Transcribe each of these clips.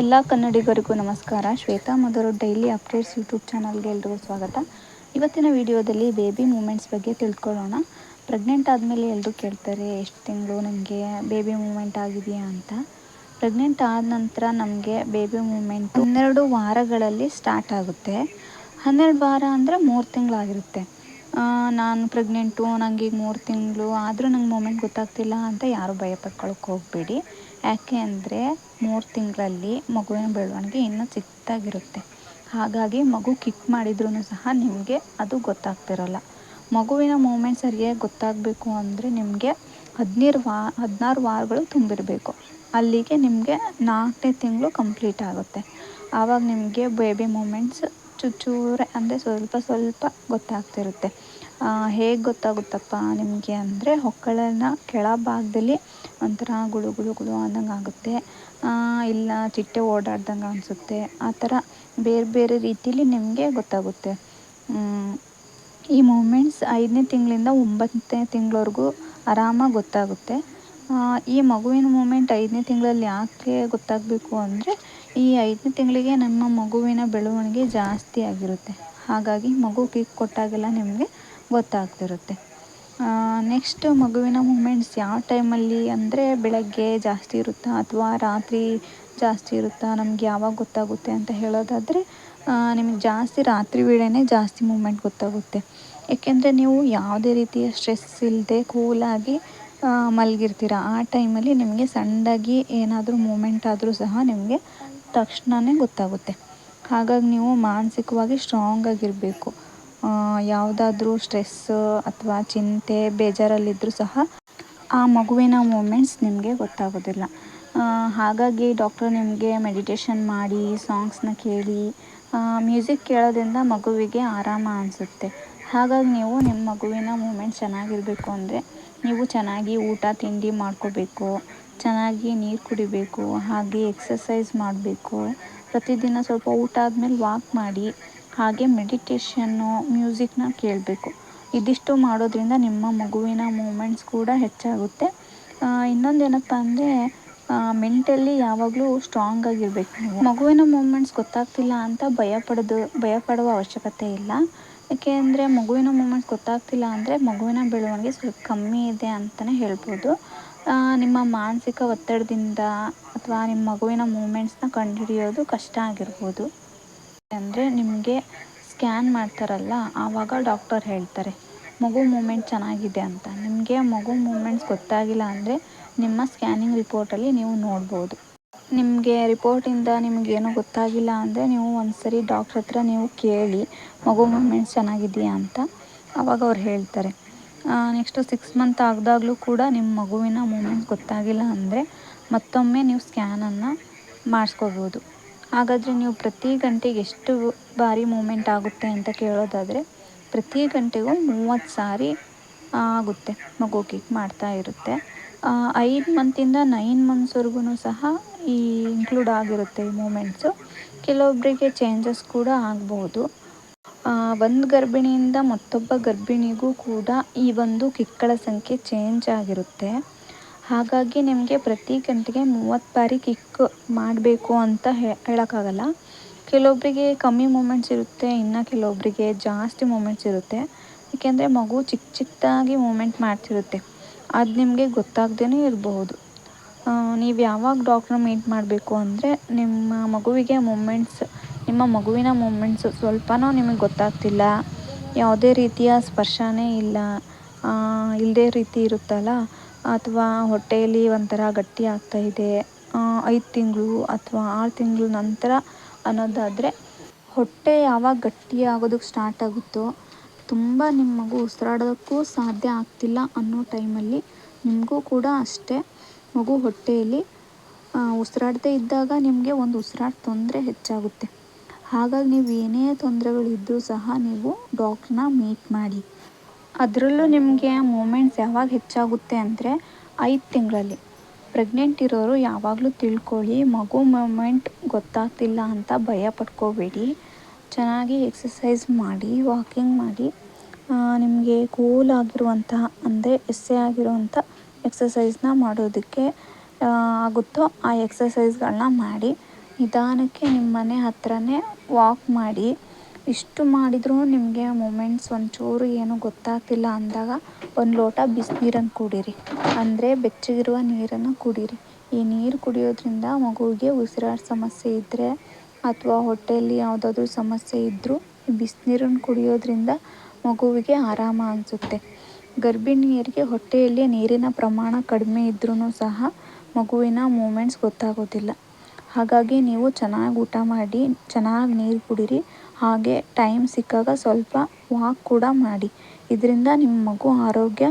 ಎಲ್ಲ ಕನ್ನಡಿಗರಿಗೂ ನಮಸ್ಕಾರ. Shweta Madhuru daily updates YouTube ಚಾನಲ್ಗೆ ಎಲ್ರಿಗೂ ಸ್ವಾಗತ. ಇವತ್ತಿನ ವಿಡಿಯೋದಲ್ಲಿ ಬೇಬಿ ಮೂಮೆಂಟ್ಸ್ ಬಗ್ಗೆ ತಿಳ್ಕೊಳ್ಳೋಣ. ಪ್ರೆಗ್ನೆಂಟ್ ಆದಮೇಲೆ ಎಲ್ಲರೂ ಕೇಳ್ತಾರೆ, ಎಷ್ಟು ತಿಂಗಳು ನನಗೆ ಬೇಬಿ ಮೂಮೆಂಟ್ ಆಗಿದೆಯಾ? ಅಂತ. ಪ್ರೆಗ್ನೆಂಟ್ ಆದ ನಂತರ ನಮಗೆ ಬೇಬಿ ಮೂಮೆಂಟ್ ಹನ್ನೆರಡು ವಾರಗಳಲ್ಲಿ ಸ್ಟಾರ್ಟ್ ಆಗುತ್ತೆ. ಹನ್ನೆರಡು ವಾರ ಅಂದರೆ ಮೂರು ತಿಂಗಳಾಗಿರುತ್ತೆ. ನಾನು ಪ್ರೆಗ್ನೆಂಟು ನನಗೆ ಈಗ ಮೂರು ತಿಂಗಳು, ಆದರೂ ನಂಗೆ ಮೂಮೆಂಟ್ ಗೊತ್ತಾಗ್ತಿಲ್ಲ ಅಂತ ಯಾರೂ ಭಯ ಪಡ್ಕೊಳಕ್ಕೆ ಹೋಗಬೇಡಿ. ಯಾಕೆ ಅಂದರೆ ಮೂರು ತಿಂಗಳಲ್ಲಿ ಮಗುವಿನ ಬೆಳವಣಿಗೆ ಇನ್ನೂ ಚಿಕ್ಕದಾಗಿರುತ್ತೆ ಹಾಗಾಗಿ ಮಗು ಕಿಕ್ ಮಾಡಿದ್ರೂ ಸಹ ನಿಮಗೆ ಅದು ಗೊತ್ತಾಗ್ತಿರಲ್ಲ. ಮಗುವಿನ ಮೂಮೆಂಟ್ ಸರಿಯಾಗಿ ಗೊತ್ತಾಗಬೇಕು ಅಂದರೆ ನಿಮಗೆ ಹದಿನೀರು ವಾ, ಹದಿನಾರು ವಾರಗಳು ತುಂಬಿರಬೇಕು. ಅಲ್ಲಿಗೆ ನಿಮಗೆ ನಾಲ್ಕನೇ ತಿಂಗಳು ಕಂಪ್ಲೀಟ್ ಆಗುತ್ತೆ. ಆವಾಗ ನಿಮಗೆ ಬೇಬಿ ಮೂಮೆಂಟ್ಸ್ ಚೂಚೂರೆ ಅಂದರೆ ಸ್ವಲ್ಪ ಸ್ವಲ್ಪ ಗೊತ್ತಾಗ್ತಿರುತ್ತೆ. ಹೇಗೆ ಗೊತ್ತಾಗುತ್ತಪ್ಪ ನಿಮಗೆ ಅಂದರೆ ಹೊಕ್ಕಳನ ಕೆಳಭಾಗದಲ್ಲಿ ಒಂಥರ ಗುಳು ಗುಳು ಗುಳು ಅನ್ನಂಗೆ ಆಗುತ್ತೆ. ಇಲ್ಲ ಚಿಟ್ಟೆ ಓಡಾಡ್ದಂಗೆ ಅನಿಸುತ್ತೆ. ಆ ಥರ ಬೇರೆ ಬೇರೆ ರೀತಿಲಿ ನಿಮಗೆ ಗೊತ್ತಾಗುತ್ತೆ. ಈ ಮೂಮೆಂಟ್ಸ್ ಐದನೇ ತಿಂಗಳಿಂದ ಒಂಬತ್ತನೇ ತಿಂಗಳವರೆಗೂ ಆರಾಮಾಗಿ ಗೊತ್ತಾಗುತ್ತೆ. ಈ ಮಗುವಿನ ಮೂಮೆಂಟ್ ಐದನೇ ತಿಂಗಳಲ್ಲಿ ಯಾಕೆ ಗೊತ್ತಾಗಬೇಕು ಅಂದರೆ ಈ ಐದನೇ ತಿಂಗಳಿಗೆ ನಮ್ಮ ಮಗುವಿನ ಬೆಳವಣಿಗೆ ಜಾಸ್ತಿ ಆಗಿರುತ್ತೆ. ಹಾಗಾಗಿ ಮಗು ಕಿಕ್ ಕೊಟ್ಟಾಗೆಲ್ಲ ನಿಮಗೆ ಗೊತ್ತಾಗ್ತಿರುತ್ತೆ. ನೆಕ್ಸ್ಟ್ ಮಗುವಿನ ಮೂಮೆಂಟ್ಸ್ ಯಾವ ಟೈಮಲ್ಲಿ ಅಂದರೆ ಬೆಳಗ್ಗೆ ಜಾಸ್ತಿ ಇರುತ್ತಾ ಅಥವಾ ರಾತ್ರಿ ಜಾಸ್ತಿ ಇರುತ್ತಾ ನಮ್ಗೆ ಯಾವಾಗ ಗೊತ್ತಾಗುತ್ತೆ ಅಂತ ಹೇಳೋದಾದರೆ ನಿಮಗೆ ಜಾಸ್ತಿ ರಾತ್ರಿ ವೇಳೆನೇ ಜಾಸ್ತಿ ಮೂಮೆಂಟ್ ಗೊತ್ತಾಗುತ್ತೆ. ಏಕೆಂದರೆ ನೀವು ಯಾವುದೇ ರೀತಿಯ ಸ್ಟ್ರೆಸ್ ಇಲ್ಲದೆ ಕೂಲಾಗಿ ಮಲಗಿರ್ತೀರ? ಆ ಟೈಮಲ್ಲಿ ನಿಮಗೆ ಸಣ್ಣದಾಗಿ ಏನಾದರೂ ಮೂಮೆಂಟ್ ಆದರೂ ಸಹ ನಿಮಗೆ ತಕ್ಷಣವೇ ಗೊತ್ತಾಗುತ್ತೆ. ಹಾಗಾಗಿ ನೀವು ಮಾನಸಿಕವಾಗಿ ಸ್ಟ್ರಾಂಗ್ ಆಗಿರಬೇಕು. ಯಾವುದಾದ್ರೂ ಸ್ಟ್ರೆಸ್ ಅಥವಾ ಚಿಂತೆ ಬೇಜಾರಲ್ಲಿದ್ದರೂ ಸಹ ಆ ಮಗುವಿನ ಮೂಮೆಂಟ್ಸ್ ನಿಮಗೆ ಗೊತ್ತಾಗೋದಿಲ್ಲ. ಹಾಗಾಗಿ ಡಾಕ್ಟರ್ ನಿಮಗೆ ಮೆಡಿಟೇಷನ್ ಮಾಡಿ ಸಾಂಗ್ಸ್ನ ಕೇಳಿ ಮ್ಯೂಸಿಕ್ ಕೇಳೋದ್ರಿಂದ ಮಗುವಿಗೆ ಆರಾಮ ಅನಿಸುತ್ತೆ. ಹಾಗಾಗಿ ನೀವು ನಿಮ್ಮ ಮಗುವಿನ ಮೂಮೆಂಟ್ ಚೆನ್ನಾಗಿರಬೇಕು ಅಂದರೆ ನೀವು ಚೆನ್ನಾಗಿ ಊಟ, ತಿಂಡಿ ಮಾಡ್ಕೋಬೇಕು, ಚೆನ್ನಾಗಿ ನೀರು ಕುಡಿಬೇಕು, ಹಾಗೆ ಎಕ್ಸಸೈಸ್ ಮಾಡಬೇಕು. ಪ್ರತಿದಿನ ಸ್ವಲ್ಪ ಊಟ ಆದಮೇಲೆ ವಾಕ್ ಮಾಡಿ, ಹಾಗೆ ಮೆಡಿಟೇಷನ್ನು ಮ್ಯೂಸಿಕ್ನ ಕೇಳಬೇಕು. ಇದಿಷ್ಟು ಮಾಡೋದ್ರಿಂದ ನಿಮ್ಮ ಮಗುವಿನ ಮೂಮೆಂಟ್ಸ್ ಕೂಡ ಹೆಚ್ಚಾಗುತ್ತೆ. ಇನ್ನೊಂದು ಏನಪ್ಪ ಅಂದರೆ ಮೆಂಟಲಿ ಯಾವಾಗಲೂ ಸ್ಟ್ರಾಂಗ್ ಆಗಿರಬೇಕು. ನೀವು ಮಗುವಿನ ಮೂಮೆಂಟ್ಸ್ ಗೊತ್ತಾಗ್ತಿಲ್ಲ ಅಂತ ಭಯ ಪಡೋದು ಭಯ ಪಡುವ ಅವಶ್ಯಕತೆ ಇಲ್ಲ. ಯಾಕೆ ಅಂದರೆ ಮಗುವಿನ ಮೂಮೆಂಟ್ಸ್ ಗೊತ್ತಾಗ್ತಿಲ್ಲ ಅಂದರೆ ಮಗುವಿನ ಬೆಳವಣಿಗೆ ಸ್ವಲ್ಪ ಕಮ್ಮಿ ಇದೆ ಅಂತಲೇ ಹೇಳ್ಬೋದು. ನಿಮ್ಮ ಮಾನಸಿಕ ಒತ್ತಡದಿಂದ ಅಥವಾ ನಿಮ್ಮ ಮಗುವಿನ ಮೂಮೆಂಟ್ಸ್ನ ಕಂಡುಹಿಡಿಯೋದು ಕಷ್ಟ ಆಗಿರ್ಬೋದು. ಅಂದರೆ ನಿಮಗೆ ಸ್ಕ್ಯಾನ್ ಮಾಡ್ತಾರಲ್ಲ, ಆವಾಗ ಡಾಕ್ಟರ್ ಹೇಳ್ತಾರೆ, ಮಗು ಮೂಮೆಂಟ್ ಚೆನ್ನಾಗಿದೆ ಅಂತ. ನಿಮಗೆ ಮಗು ಮೂಮೆಂಟ್ಸ್ ಗೊತ್ತಾಗಿಲ್ಲ ಅಂದರೆ ನಿಮ್ಮ ಸ್ಕ್ಯಾನಿಂಗ್ ರಿಪೋರ್ಟಲ್ಲಿ ನೀವು ನೋಡ್ಬೋದು. ನಿಮಗೆ ರಿಪೋರ್ಟಿಂದ ನಿಮಗೇನು ಗೊತ್ತಾಗಿಲ್ಲ ಅಂದರೆ ನೀವು ಒಂದು ಸರಿ ಡಾಕ್ಟ್ರ್ ಹತ್ರ ನೀವು ಕೇಳಿ, ಮಗು ಮೂಮೆಂಟ್ಸ್ ಚೆನ್ನಾಗಿದೆಯಾ ಅಂತ ಆವಾಗ ಅವ್ರು ಹೇಳ್ತಾರೆ. ನೆಕ್ಸ್ಟು ಸಿಕ್ಸ್ ಮಂತ್ ಆಗದಾಗಲೂ ಕೂಡ ನಿಮ್ಮ ಮಗುವಿನ ಮೂಮೆಂಟ್ಸ್ ಗೊತ್ತಾಗಿಲ್ಲ ಅಂದರೆ ಮತ್ತೊಮ್ಮೆ ನೀವು ಸ್ಕ್ಯಾನನ್ನು ಮಾಡಿಸ್ಕೋಬೋದು. ಹಾಗಾದರೆ ನೀವು ಪ್ರತಿ ಗಂಟೆಗೆ ಎಷ್ಟು ಬಾರಿ ಮೂಮೆಂಟ್ ಆಗುತ್ತೆ ಅಂತ ಕೇಳೋದಾದರೆ ಪ್ರತಿ ಗಂಟೆಗೂ ಮೂವತ್ತು ಸಾರಿ ಆಗುತ್ತೆ ಮಗು ಕಿಕ್ ಮಾಡ್ತಾ ಇರುತ್ತೆ. ಐದು ಮಂತಿಂದ ನೈನ್ ಮಂತ್ಸ್ವರೆಗೂ ಸಹ ಈ ಇನ್ಕ್ಲೂಡ್ ಆಗಿರುತ್ತೆ ಈ ಮೂಮೆಂಟ್ಸು ಕೆಲವೊಬ್ಬರಿಗೆ ಚೇಂಜಸ್ ಕೂಡ ಆಗ್ಬೋದು. ಒಂದು ಗರ್ಭಿಣಿಯಿಂದ ಮತ್ತೊಬ್ಬ ಗರ್ಭಿಣಿಗೂ ಕೂಡ ಈ ಒಂದು ಕಿಕ್ಕಳ ಸಂಖ್ಯೆ ಚೇಂಜ್ ಆಗಿರುತ್ತೆ. ಹಾಗಾಗಿ ನಿಮಗೆ ಪ್ರತಿ ಗಂಟೆಗೆ ಮೂವತ್ತು ಬಾರಿ ಕಿಕ್ ಮಾಡಬೇಕು ಅಂತ ಹೇಳೋಕ್ಕಾಗಲ್ಲ. ಕೆಲವೊಬ್ಬರಿಗೆ ಕಮ್ಮಿ ಮೂಮೆಂಟ್ಸ್ ಇರುತ್ತೆ, ಇನ್ನು ಕೆಲವೊಬ್ಬರಿಗೆ ಜಾಸ್ತಿ ಮೂಮೆಂಟ್ಸ್ ಇರುತ್ತೆ. ಏಕೆಂದರೆ ಮಗು ಚಿಕ್ಕ ಚಿಕ್ಕದಾಗಿ ಮೂಮೆಂಟ್ ಮಾಡ್ತಿರುತ್ತೆ. ಅದು ನಿಮಗೆ ಗೊತ್ತಾಗ್ದೇ ಇರಬಹುದು. ನೀವು ಯಾವಾಗ ಡಾಕ್ಟ್ರ್ ಮೀಟ್ ಮಾಡಬೇಕು ಅಂದರೆ ನಿಮ್ಮ ಮಗುವಿಗೆ ಮೂಮೆಂಟ್ಸ್ ನಿಮ್ಮ ಮಗುವಿನ ಮೂಮೆಂಟ್ಸ್ ಸ್ವಲ್ಪನೂ ನಿಮಗೆ ಗೊತ್ತಾಗ್ತಿಲ್ಲ. ಯಾವುದೇ ರೀತಿಯ ಸ್ಪರ್ಶನೇ ಇಲ್ಲ. ಇಲ್ಲದೇ ರೀತಿ ಇರುತ್ತಲ್ಲ? ಅಥವಾ ಹೊಟ್ಟೆಯಲ್ಲಿ ಒಂಥರ ಗಟ್ಟಿ ಆಗ್ತಾಯಿದೆ ಐದು ತಿಂಗಳು ಅಥವಾ ಆರು ತಿಂಗಳು ನಂತರ ಅನ್ನೋದಾದರೆ ಹೊಟ್ಟೆ ಯಾವಾಗ ಗಟ್ಟಿ ಆಗೋದಕ್ಕೆ ಸ್ಟಾರ್ಟ್ ಆಗುತ್ತೋ ತುಂಬ ನಿಮ್ಮ ಮಗು ಉಸಿರಾಡೋದಕ್ಕೂ ಸಾಧ್ಯ ಆಗ್ತಿಲ್ಲ ಅನ್ನೋ ಟೈಮಲ್ಲಿ. ನಿಮಗೂ ಕೂಡ ಅಷ್ಟೇ. ಮಗು ಹೊಟ್ಟೆಯಲ್ಲಿ ಉಸಿರಾಡದೇ ಇದ್ದಾಗ ನಿಮಗೆ ಒಂದು ಉಸಿರಾಟ ತೊಂದರೆ ಹೆಚ್ಚಾಗುತ್ತೆ. ಹಾಗಾಗಿ ನೀವು ಏನೇ ತೊಂದರೆಗಳಿದ್ದರೂ ಸಹ ನೀವು ಡಾಕ್ಟ್ರನ್ನ ಮೀಟ್ ಮಾಡಿ. ಅದರಲ್ಲೂ ನಿಮಗೆ ಮೂಮೆಂಟ್ಸ್ ಯಾವಾಗ ಹೆಚ್ಚಾಗುತ್ತೆ ಅಂದರೆ ಐದು ತಿಂಗಳಲ್ಲಿ. ಪ್ರೆಗ್ನೆಂಟ್ ಇರೋರು ಯಾವಾಗಲೂ ತಿಳ್ಕೊಳ್ಳಿ, ಮಗು ಮೂಮೆಂಟ್ ಗೊತ್ತಾಗ್ತಿಲ್ಲ ಅಂತ ಭಯ ಪಡ್ಕೋಬೇಡಿ ಚೆನ್ನಾಗಿ ಎಕ್ಸಸೈಸ್ ಮಾಡಿ ವಾಕಿಂಗ್ ಮಾಡಿ ನಿಮಗೆ ಕೂಲ್ ಆಗಿರುವಂತಹ, ಅಂದರೆ ಎಸ್ಸೆ ಆಗಿರುವಂಥ ಎಕ್ಸಸೈಸ್ನ ಮಾಡೋದಕ್ಕೆ ಆಗುತ್ತೋ ಆ ಎಕ್ಸಸೈಸ್ಗಳನ್ನ ಮಾಡಿ, ನಿಧಾನಕ್ಕೆ ನಿಮ್ಮ ಮನೆ ಹತ್ರನೇ ವಾಕ್ ಮಾಡಿ, ಇಷ್ಟು ಮಾಡಿದರೂ ನಿಮಗೆ ಮೂಮೆಂಟ್ಸ್ ಒಂಚೂರು ಏನೂ ಗೊತ್ತಾಗ್ತಿಲ್ಲ ಅಂದಾಗ ಒಂದು ಲೋಟ ಬಿಸಿನೀರನ್ನು ಕುಡೀರಿ. ಅಂದರೆ ಬೆಚ್ಚಗಿರುವ ನೀರನ್ನು ಕುಡೀರಿ. ಈ ನೀರು ಕುಡಿಯೋದ್ರಿಂದ ಮಗುವಿಗೆ ಉಸಿರಾಟ ಸಮಸ್ಯೆ ಇದ್ದರೆ ಅಥವಾ ಹೊಟ್ಟೆಯಲ್ಲಿ ಯಾವುದಾದ್ರೂ ಸಮಸ್ಯೆ ಇದ್ದರೂ ಬಿಸಿನೀರನ್ನು ಕುಡಿಯೋದ್ರಿಂದ ಮಗುವಿಗೆ ಆರಾಮ ಅನಿಸುತ್ತೆ. ಗರ್ಭಿಣಿಯರಿಗೆ ಹೊಟ್ಟೆಯಲ್ಲಿ ನೀರಿನ ಪ್ರಮಾಣ ಕಡಿಮೆ ಇದ್ರೂ ಸಹ ಮಗುವಿನ ಮೂಮೆಂಟ್ಸ್ ಗೊತ್ತಾಗೋದಿಲ್ಲ. ಹಾಗಾಗಿ ನೀವು ಚೆನ್ನಾಗಿ ಊಟ ಮಾಡಿ, ಚೆನ್ನಾಗಿ ನೀರು ಕುಡೀರಿ. ಹಾಗೆ ಟೈಮ್ ಸಿಕ್ಕಾಗ ಸ್ವಲ್ಪ ವಾಕ್ ಕೂಡ ಮಾಡಿ. ಇದರಿಂದ ನಿಮ್ಮ ಮಗು ಆರೋಗ್ಯ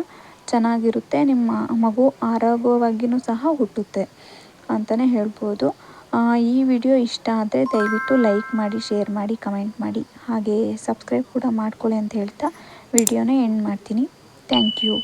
ಚೆನ್ನಾಗಿರುತ್ತೆ, ನಿಮ್ಮ ಮಗು ಆರೋಗ್ಯವಾಗಿಯೂ ಸಹ ಹುಟ್ಟುತ್ತೆ ಅಂತಲೇ ಹೇಳ್ಬೋದು. ಈ ವಿಡಿಯೋ ಇಷ್ಟ ಆದರೆ ದಯವಿಟ್ಟು ಲೈಕ್ ಮಾಡಿ, ಶೇರ್ ಮಾಡಿ, ಕಮೆಂಟ್ ಮಾಡಿ. ಹಾಗೆ ಸಬ್ಸ್ಕ್ರೈಬ್ ಕೂಡ ಮಾಡ್ಕೊಳ್ಳಿ ಅಂತ ಹೇಳ್ತಾ ವಿಡಿಯೋನ ಎಂಡ್ ಮಾಡ್ತೀನಿ. Thank you.